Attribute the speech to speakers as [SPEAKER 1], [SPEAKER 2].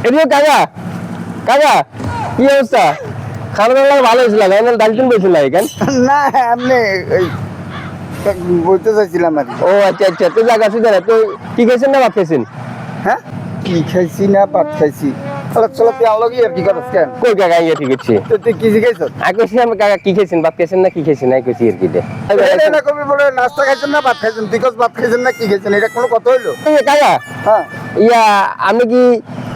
[SPEAKER 1] এদিকে কাকা কাকা কি অবস্থা? খাওয়া দাওয়া ভালো হয়েছিল পেয়েছিল এখান
[SPEAKER 2] না বলতে চাইছিলাম আর।
[SPEAKER 1] ও আচ্ছা আচ্ছা তো না তো কি খাইছেন না ভাত খাইছেন
[SPEAKER 2] হ্যাঁ? কি খাইছি না ভাত খাইছি চলো চলো তুই আলো গিয়ে কি করস কেন?
[SPEAKER 1] কই কাকা ইয়ে ঠিক আছে
[SPEAKER 2] তো তুই কি
[SPEAKER 1] আমি কাকা কি খাইছেন ভাত খাইছেন না কি খাইছেন নাই কইছি আর কি দে।
[SPEAKER 2] না কবি বলে নাস্তা খাইছেন না ভাত খাইছেন? তুই কস ভাত খাইছেন না কি খাইছেন? এটা কোনো কথা হইল?
[SPEAKER 1] কাকা
[SPEAKER 2] হ্যাঁ।
[SPEAKER 1] ইয়া আপনি কি